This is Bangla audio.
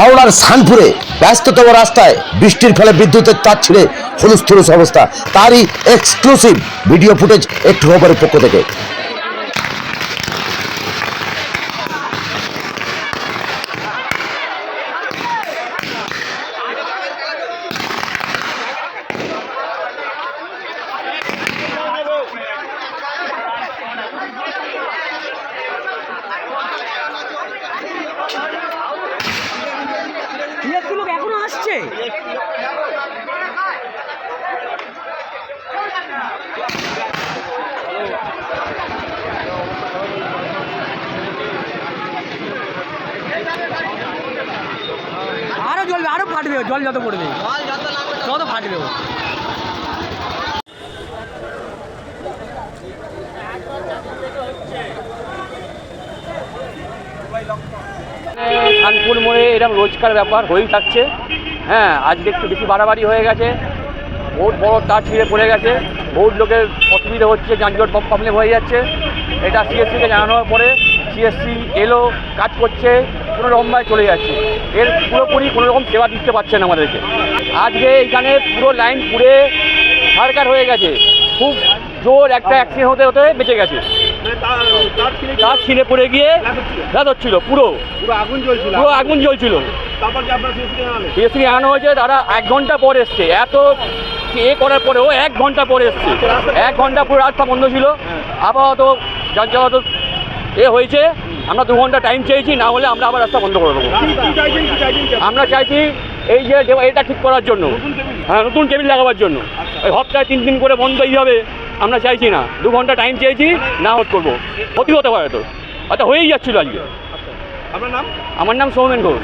হাওড়ার সানপুরে ব্যস্ততম রাস্তায় বৃষ্টির ফলে বিদ্যুতের তার ছিঁড়ে হুলুস্থুলুস অবস্থা। তারই এক্সক্লুসিভ ভিডিও ফুটেজ একটু খবরের পক্ষ থেকে। আসছে। আরও জ্বলবে আরও ফাটবে, জল যত পড়বে। যত ফাটবে। খানপুর মোড়ে এরকম রোজকার ব্যাপার হয়েই থাকছে। হ্যাঁ আজকে একটু বেশি বাড়াবাড়ি হয়ে গেছে। বহুত বড় তার ছিঁড়ে পড়ে গেছে। বহুত লোকের অসুবিধা হচ্ছে যানজট প্রবলেম হয়ে যাচ্ছে। এটা সিএসসিকে জানানোর পরে সিএসসি এলো কাজ করছে কোনো রকমভাবে চলে যাচ্ছে। এর পুরোপুরি কোনো রকম সেবা দিতে পারছে না আমাদেরকে। আজকে এখানে পুরো লাইন পুড়ে সরকার হয়ে গেছে। খুব জোর একটা অ্যাক্সিডেন্ট হতে হতে বেঁচে গেছে। তার ছিঁড়ে পড়ে গিয়ে রাত হচ্ছিল পুরো। পুরো আগুন জ্বলছিল। পুরো আগুন জ্বলছিল। বিএসসি আনানো হয়েছে তারা এক ঘণ্টা পরে এসছে। এত এ করার পরেও এক ঘণ্টা পরে এসছে। এক ঘণ্টা পুরো রাস্তা বন্ধ ছিল। আপাতত যানজট এ হয়েছে। আমরা দু ঘণ্টা টাইম চেয়েছি না হলে আমরা আবার রাস্তা বন্ধ করে দেবো? আমরা চাইছি এই যে এটা ঠিক করার জন্য। হ্যাঁ নতুন টেবিল লাগাবার জন্য। ওই হপ্তায় তিন দিন করে বন্ধই হবে আমরা চাইছি না। দু ঘণ্টা টাইম চেয়েছি না হট করব। ক্ষতি হতে পারে তো। আচ্ছা হয়েই যাচ্ছিল আজকে। আপনার নাম? আমার নাম সৌমেন ঘোষ।